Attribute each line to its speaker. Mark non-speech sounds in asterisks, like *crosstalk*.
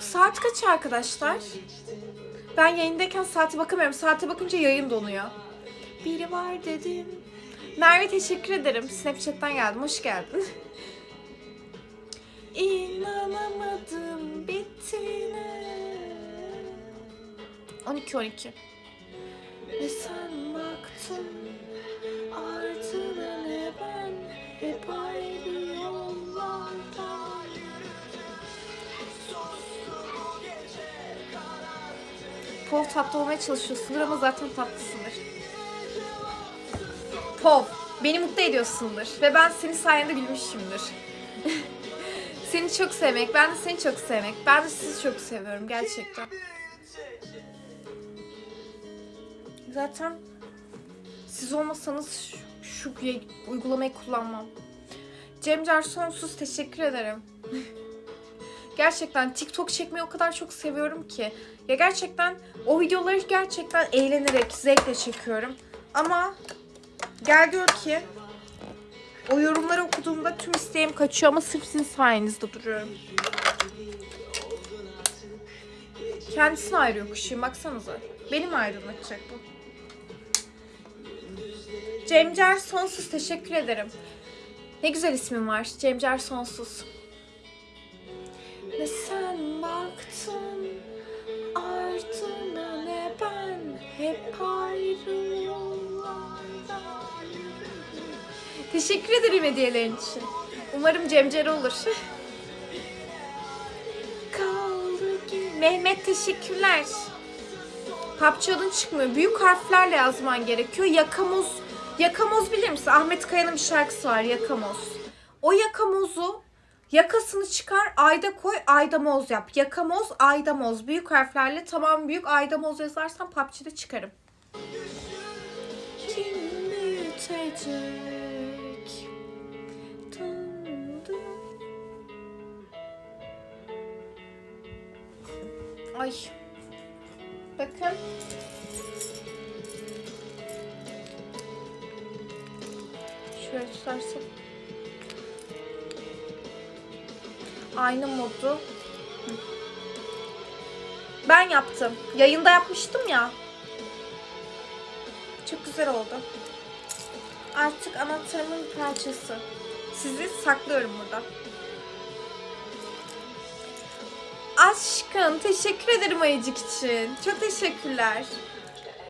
Speaker 1: Saat kaç arkadaşlar? Ben yayındayken saate bakamıyorum. Saate bakınca yayın donuyor. Biri var dedim. Merve teşekkür ederim. Snapchat'ten geldim. Hoş geldin. *laughs* İnanamadım bittiğine. 12 12. Ve sen baktın ardına ne ben hep ayrı Pov tatlı olmaya çalışıyorsundur ama zaten tatlısındır. Pov, beni mutlu ediyorsundur ve ben seni sayende bilmişimdir. *laughs* seni çok sevmek, ben de seni çok sevmek. Ben de sizi çok seviyorum gerçekten. Zaten siz olmasanız şu, şu uygulamayı kullanmam. Cemcar sonsuz teşekkür ederim. *laughs* gerçekten TikTok çekmeyi o kadar çok seviyorum ki. Ya gerçekten o videoları gerçekten eğlenerek, zevkle çekiyorum. Ama gel gör ki o yorumları okuduğumda tüm isteğim kaçıyor ama sırf sizin sayenizde duruyorum. Kendisini ayrı yokuşuyum baksanıza. Benim ayrılacak bu. Cemcer Sonsuz teşekkür ederim. Ne güzel ismin var. Cemcer Sonsuz. Hep Teşekkür ederim hediyelerin için. Umarım Cemcer olur. *laughs* Mehmet teşekkürler. PUBG adın çıkmıyor. Büyük harflerle yazman gerekiyor. Yakamoz. Yakamoz bilir misin? Ahmet Kaya'nın bir şarkısı var Yakamoz. O yakamozu yakasını çıkar ayda koy aydamoz yap. Yakamoz aydamoz. Büyük harflerle tamam büyük aydamoz yazarsan PUBG'de çıkarım. Ay. Bakın. Şöyle tutarsam. Aynı modu. Ben yaptım. Yayında yapmıştım ya. Çok güzel oldu. Artık anahtarımın parçası. Sizi saklıyorum burada. Aşkım teşekkür ederim ayıcık için. Çok teşekkürler.